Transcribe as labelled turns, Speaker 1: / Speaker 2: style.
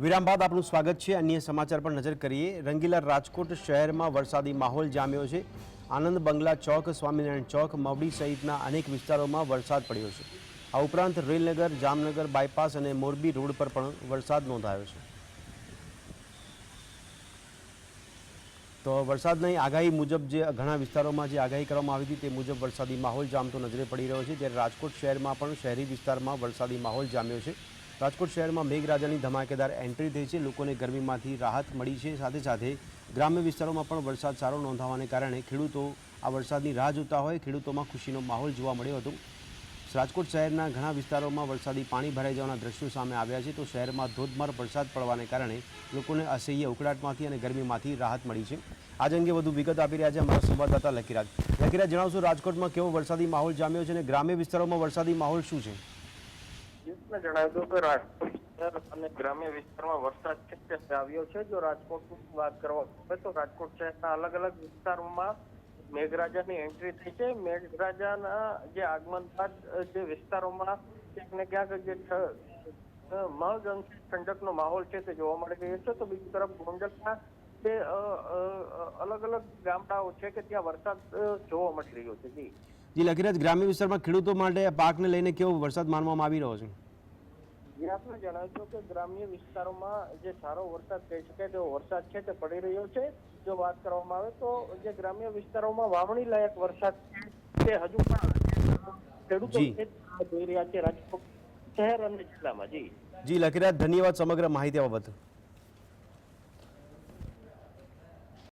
Speaker 1: વિરામ બાદ આપનું સ્વાગત છે. અન્ય સમાચાર પર નજર કરીએ. રંગીલા રાજકોટ શહેરમાં વરસાદી માહોલ જામ્યો છે. આનંદ બંગલા ચોક, સ્વામિનારાયણ ચોક, મવડી સહિતના અનેક વિસ્તારોમાં વરસાદ પડ્યો છે. આ ઉપરાંત રેલનગર, જામનગર બાયપાસ અને મોરબી રોડ પર પણ વરસાદ નોંધાયો છે. તો વરસાદની આગાહી મુજબ જે ઘણા વિસ્તારોમાં જે આગાહી કરવામાં આવી હતી તે મુજબ વરસાદી માહોલ જામતો નજરે પડી રહ્યો છે. ત્યારે રાજકોટ શહેરમાં પણ શહેરી વિસ્તારમાં વરસાદી માહોલ જામ્યો છે. રાજકોટ શહેરમાં મેઘરાજાની ધમાકેદાર એન્ટ્રી થઈ છે. લોકોને ગરમીમાંથી રાહત મળી છે. સાથે સાથે ગ્રામ્ય વિસ્તારોમાં પણ વરસાદ સારો નોંધાવાને કારણે ખેડૂતો આ વરસાદની રાહ જોતા હોય. ખેડૂતોમાં ખુશીનો માહોલ જોવા મળ્યો હતો. રાજકોટ શહેરના ઘણા વિસ્તારોમાં વરસાદી પાણી ભરાઈ જવાના દ્રશ્યો સામે આવ્યા છે. તો શહેરમાં ધોધમાર વરસાદ પડવાને કારણે લોકોને અસહ્ય ઉકળાટમાંથી અને ગરમીમાંથી રાહત મળી છે. આજ અંગે વધુ વિગત આપી રહ્યા છે અમારા સંવાદદાતા લકીરાજ લકીરાજ જણાવશો રાજકોટમાં કેવો વરસાદી માહોલ જામ્યો છે અને ગ્રામ્ય વિસ્તારોમાં વરસાદી માહોલ શું છે?
Speaker 2: યુથને જણાવ્યું કે રાજકોટ અને ગ્રામ્ય વિસ્તારમાં વરસાદ છે તે આવ્યો છે? જો રાજકોટની વાત કરવા આવે તો રાજકોટ શહેરના અલગ અલગ વિસ્તારોમાં મેઘરાજાની એન્ટ્રી થઈ છે. મેઘરાજાના જે આગમન બાદ જે વિસ્તારોમાં ક્યાંક ને ક્યાંક જે મહજ અંશે ઠંડકનો માહોલ છે તે જોવા મળી રહ્યો છે. તો બીજી તરફ ગોંડલના જે અલગ અલગ ગામડાઓ છે કે ત્યાં વરસાદ જોવા મળી રહ્યો છે. જી.
Speaker 1: જી, લખીરાજ, ગ્રામ્ય વિસ્તારમાં ખેડૂતો માટે પાકને લઈને કેવો વરસાદ માનવામાં આવી રહ્યો છે?
Speaker 2: જે આપને જણાવ્યું હતું કે ગ્રામ્ય વિસ્તારોમાં જે સારો વરસાદ કહી શકાય તેવો વરસાદ છે તે પડી રહ્યો છે. જો વાત કરવામાં આવે તો જે ગ્રામ્ય વિસ્તારોમાં વાવણી લાયક વરસાદ છે તે હજુ પણ ખેડૂતો જોઈ રહ્યા છે. રાજકોટ શહેર અને જિલ્લામાં. જી.
Speaker 1: જી લકીરાજ ધન્યવાદ સમગ્ર માહિતી બદલ